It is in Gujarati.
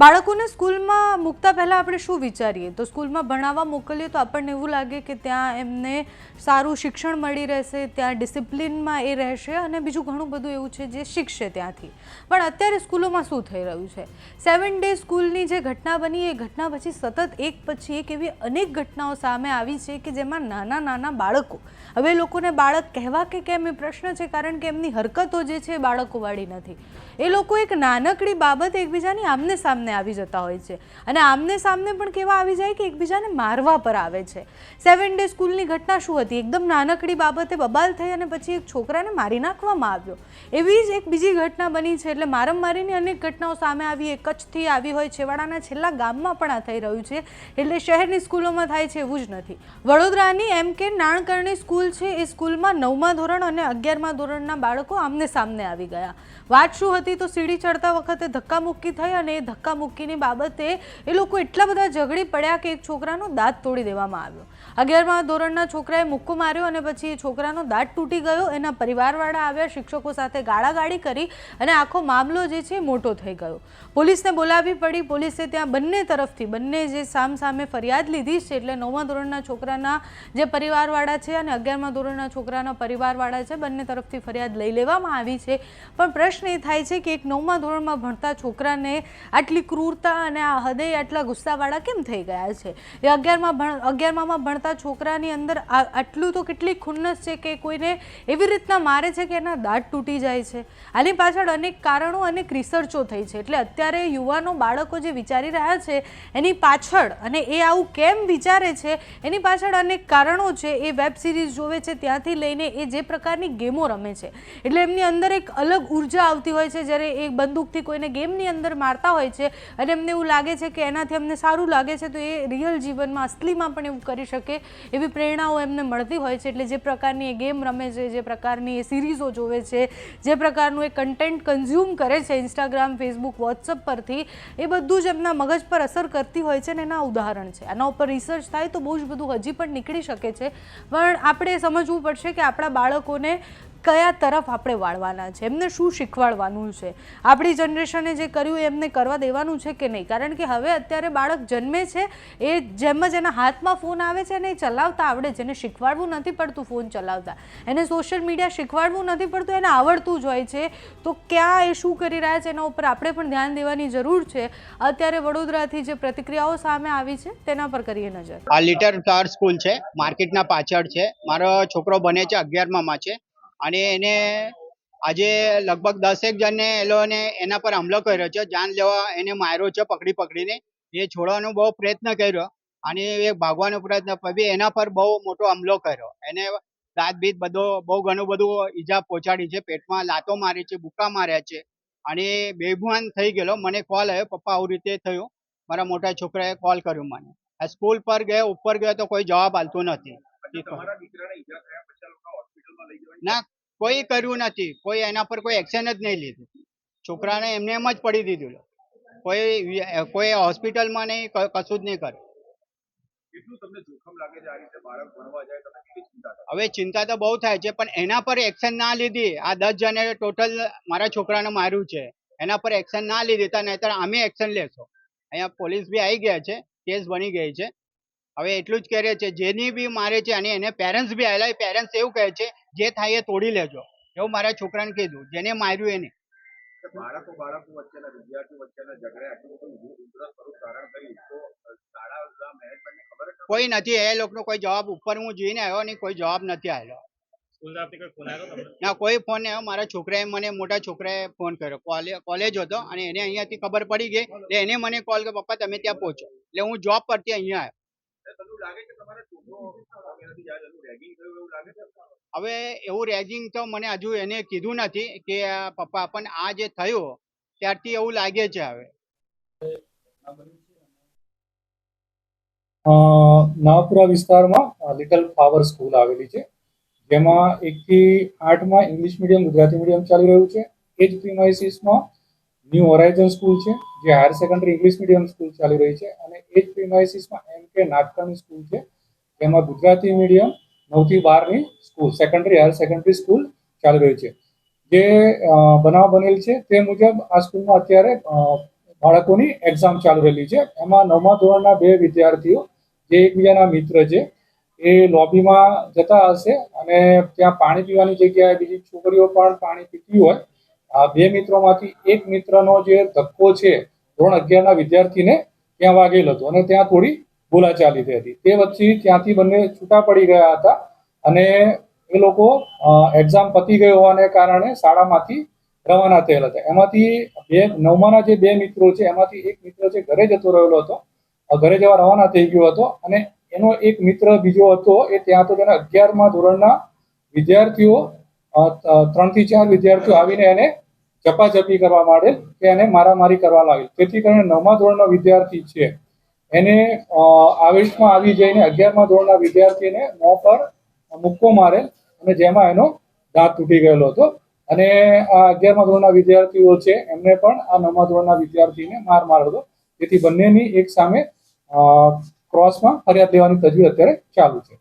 બાળકોને સ્કૂલમાં મૂકતા પહેલાં આપણે શું વિચારીએ? તો સ્કૂલમાં ભણાવવા મોકલીએ તો આપણને એવું લાગે કે ત્યાં એમને સારું શિક્ષણ મળી રહેશે, ત્યાં ડિસિપ્લિનમાં એ રહેશે અને બીજું ઘણું બધું એવું છે જે શીખશે ત્યાંથી. પણ અત્યારે સ્કૂલોમાં શું થઈ રહ્યું છે? સેવન ડે સ્કૂલની જે ઘટના બની, એ ઘટના પછી સતત એક પછી એક એવી અનેક ઘટનાઓ સામે આવી છે કે જેમાં નાના નાના બાળકો, હવે લોકોને બાળક કહેવા કે કેમ એ પ્રશ્ન છે કારણ કે એમની હરકતો જે છે એ બાળકોવાળી નથી. એ લોકો એક નાનકડી બાબત એકબીજાની આમને સામને આવી જતા હોય છે. અને આમને સામને પણ કેવા આવી જાય કે એકબીજાને મારવા પર આવે છે. સેવન ડે સ્કૂલની ઘટના શું હતી? એકદમ નાનકડી બાબતે બબાલ થઈ અને પછી એક છોકરાને મારી નાખવામાં આવ્યો. એવી જ એક બીજી ઘટના બની છે. એટલે મારમમારીની અનેક ઘટનાઓ સામે આવી. એ કચ્છથી આવી હોય છેવાડાના છેલ્લા ગામમાં પણ આ થઈ રહ્યું છે. એટલે શહેરની સ્કૂલોમાં થાય છે એવું જ નથી. વડોદરાની એમ કે નાણકરણી સ્કૂલ છે. એ સ્કૂલમાં નવમા ધોરણ અને અગિયારમા ધોરણના બાળકો આમને સામને આવી ગયા. વાત શું હતી? તો સીડી ચડતા વખતે ધક્કામુક્કી થઈ અને એ ધક્કામુક્કીની બાબતે એ લોકો એટલા બધા ઝઘડી પડ્યા કે એક છોકરાનો દાંત તોડી દેવામાં આવ્યો. અગિયારમા ધોરણના છોકરાએ મુક્કો માર્યો અને પછી એ છોકરાનો દાંત તૂટી ગયો. એના પરિવારવાળા આવ્યા, શિક્ષકો સાથે ગાળાગાળી કરી અને આખો મામલો જે છે મોટો થઈ ગયો. પોલીસને બોલાવી પડી. પોલીસે ત્યાં બંને તરફથી, બંને જે સામ સામે ફરિયાદ લીધી છે, એટલે નવમા ધોરણના છોકરાના જે પરિવારવાળા છે અને અગિયારમા ધોરણના છોકરાના પરિવારવાળા છે, બંને તરફથી ફરિયાદ લઈ લેવામાં આવી છે. પણ પ્રશ્ન એ થાય છે કે એક નવમા ધોરણમાં ભણતા છોકરાને આટલી ક્રૂરતા અને આ હૃદય આટલા ગુસ્સાવાળા કેમ થઈ ગયા છે? એ અગિયારમાં ભણ, અગિયારમાં ભણતા છોકરાની અંદર આટલું તો કેટલી ખુન્નસ છે કે કોઈને એવી રીતના મારે છે કે એના દાંત તૂટી જાય છે? આની પાછળ અનેક કારણો અનેક રિસર્ચો થઈ છે. એટલે અત્યારે યુવાનો, બાળકો જે વિચારી રહ્યા છે, એની પાછળ અને એ આવું કેમ વિચારે છે, એની પાછળ અનેક કારણો છે. એ વેબ સિરીઝ જોવે છે, ત્યાંથી લઈને એ જે પ્રકારની ગેમો રમે છે. એટલે એમની અંદર એક અલગ ઊર્જા આવતી હોય છે. જ્યારે એ બંદૂકથી કોઈને ગેમની અંદર મારતા હોય છે અને એમને એવું લાગે છે કે એનાથી અમને સારું લાગે છે, તો એ રિયલ જીવનમાં, અસલીમાં પણ એવું કરી શકે એવી પ્રેરણાઓ એમને મળતી હોય છે. એટલે જે પ્રકારની એ ગેમ રમે છે, જે પ્રકારની એ સિરીઝો જોવે છે, જે પ્રકારનું એ કન્ટેન્ટ કન્ઝ્યુમ કરે છે ઇન્સ્ટાગ્રામ ફેસબુક વોટ્સઅપ પરથી, એ બધું જ એમના મગજ પર અસર કરતી હોય છે ને એના ઉદાહરણ છે. આના ઉપર રિસર્ચ થાય તો બહુ જ બધું હજી પણ નીકળી શકે છે. પણ આપણે સમજવું પડશે કે આપણા બાળકોને કયા તરફ આપણે વાળવાના છે? એમને શું શીખવાડવાનું છે? આપણી જનરેશને જે કર્યું એમને કરવા દેવાનું છે કે નહીં? કારણ કે હવે અત્યારે બાળક જન્મે છે, એ જેમ જ એના હાથમાં ફોન આવે છે અને એ ચલાવતા આવડે છે. એને શીખવાડવું નથી પડતું ફોન ચલાવતા. એને સોશિયલ મીડિયા શીખવાડવું નથી પડતું, એને આવડતું જ હોય છે. તો ક્યાં એ શું કરી રહ્યા છે એના ઉપર આપણે પણ ધ્યાન દેવાની જરૂર છે. અત્યારે વડોદરાથી જે પ્રતિક્રિયાઓ સામે આવી છે, તેના પર કરીએ નજર. આ લિટર સ્કૂલ છે, માર્કેટના પાછળ છે. મારો છોકરો બને છે અગિયારમાં છે. અને એને આજે લગભગ દસેક જણને એ લોકોને એના પર હુમલો કર્યો છે. જાન લેવા એને માર્યો છે પકડી પકડીને. એ છોડવાનો બહુ પ્રયત્ન કર્યો અને એ ભાગવાનો પ્રયત્ન પછી એના પર બહુ મોટો હુમલો કર્યો. એને દાંત બીત બધો બહુ ઘણું બધું ઈજા પહોંચાડી છે. પેટમાં લાતો મારી છે, બુકા માર્યા છે અને બેભાન થઈ ગયેલો. મને કોલ આવ્યો, પપ્પા, આવું રીતે થયું? મારા મોટા છોકરાએ કોલ કર્યો મને. સ્કૂલ પર ગયો, ઉપર ગયો તો કોઈ જવાબ આલતો નથી. ના કોઈ કર્યું નથી. કોઈ એના પર કોઈ એક્શન જ નહીં લીધું. છોકરાને એમને એમ જ પડી દીધું. કોઈ કોઈ હોસ્પિટલમાં નહીં કશું જ નહીં કરે? હવે ચિંતા તો બહુ થાય છે પણ એના પર એક્શન ના લીધી. આ દસ જણે ટોટલ મારા છોકરાને માર્યું છે. એના પર એક્શન ના લીધી તો નહીતર અમે એક્શન લેશો. અહીંયા પોલીસ બી આવી ગયા છે કેસ બની ગઈ છે. હવે એટલું જ કહે છે જેની બી મારે છે અને એને પેરેન્ટ્સ બી આવેલા પેરેન્ટ્સ એવું કહે છે જે થાય એ તોડી લેજો. એવું મારા છોકરાને કીધું જેને માર્યું એને. બાળકો બાળકો વચ્ચેના વિદ્યાર્થીઓ વચ્ચેના ઝઘડે આટલું બધું ઉગ્ર ઉગ્ર કર્યું તો શાળા મેનેજમેન્ટને ખબર કોઈ નથી. એ લોકોનો કોઈ જવાબ ઉપર હું જોઈને આવ્યો નહીં કોઈ જવાબ નથી આવ્યો ના કોઈ ફોન નહીં મારા છોકરાએ મને મોટા છોકરાએ ફોન કર્યો. કોલેજ કોલેજ હતો અને એને અહીંયાથી ખબર પડી ગઈ. એટલે એને મને કોલ કર્યો પપ્પા તમે ત્યાં પહોંચો. એટલે હું જોબ પરથી અહીંયા આવ્યો. હવે એવું રેગિંગ તો મને હજુ એને કીધું નથી કે પપ્પા, પણ આ જે થયું, ત્યારથી એવું લાગે છે હવે. નવાપુરા વિસ્તારમાં લિટલ ફ્લાવર સ્કૂલ આવેલી છે, જેમાં એકથી આઠમાં ઇંગ્લિશ મીડિયમ ગુજરાતી મીડિયમ ચાલી રહ્યું છે. એ જ પ્રિમાઇસીસમાં ન્યૂ હોરાઇઝન સ્કૂલ છે, જે higher secondary English medium school ચાલી રહી છે. અને એ જ પ્રિમાઇસીસમાં એમ કે નાટકની સ્કૂલ છે, જેમાં ગુજરાતી મીડિયમ નવથી બારની school secondary higher secondary school ચાલી રહી છે. જે બનાવ બનેલ છે તે મુજબ આ સ્કૂલમાં અત્યારે બાળકોની એક્ઝામ ચાલુ રહેલી છે. એમાં નવમા ધોરણના બે વિદ્યાર્થીઓ, જે એકબીજાના મિત્ર છે, એ લોબીમાં જતા હશે અને ત્યાં પાણી પીવાની જગ્યાએ બીજી છોકરીઓ પણ પાણી પીતી હોય. આ બે મિત્રોમાંથી એક મિત્રનો જે ધક્કો છે, ધોરણ અગિયારના વિદ્યાર્થીને ત્યાં વાગેલ હતો અને ત્યાં થોડી બોલાચાલી થઈ હતી. તે વચ્ચે ત્યાંથી બંને છૂટા પડી ગયા હતા અને એ લોકો એક્ઝામ પતી ગઈ હોવાને કારણે શાળામાંથી રવાના થયેલા હતા. એમાંથી બે, નવમાના જે બે મિત્રો છે, એમાંથી એક મિત્ર છે, ઘરે જતો રહેલો હતો. ઘરે જવા રવાના થઈ ગયો હતો અને એનો એક મિત્ર બીજો હતો, એ ત્યાં તો તેના અગિયારમા ધોરણના વિદ્યાર્થીઓ ત્રણથી ચાર વિદ્યાર્થીઓ આવીને એને ઝપાઝપી કરવા માંડેલ કે એને મારામારી કરવા લાગેલ તેથી કરીને નવમા ધોરણનો વિદ્યાર્થી છે એને આવેશમાં આવી જઈને અગિયારમા ધોરણના વિદ્યાર્થીને મોં પર મુક્કો મારે અને જેમાં એનો દાંત તૂટી ગયેલો હતો. અને આ અગિયારમા ધોરણના વિદ્યાર્થીઓ છે, એમને પણ આ નવમા ધોરણના વિદ્યાર્થીને માર માર્યો હતો. તેથી બંનેની એક સામે ક્રોસમાં ફરિયાદ લેવાની તજવીજ અત્યારે ચાલુ છે.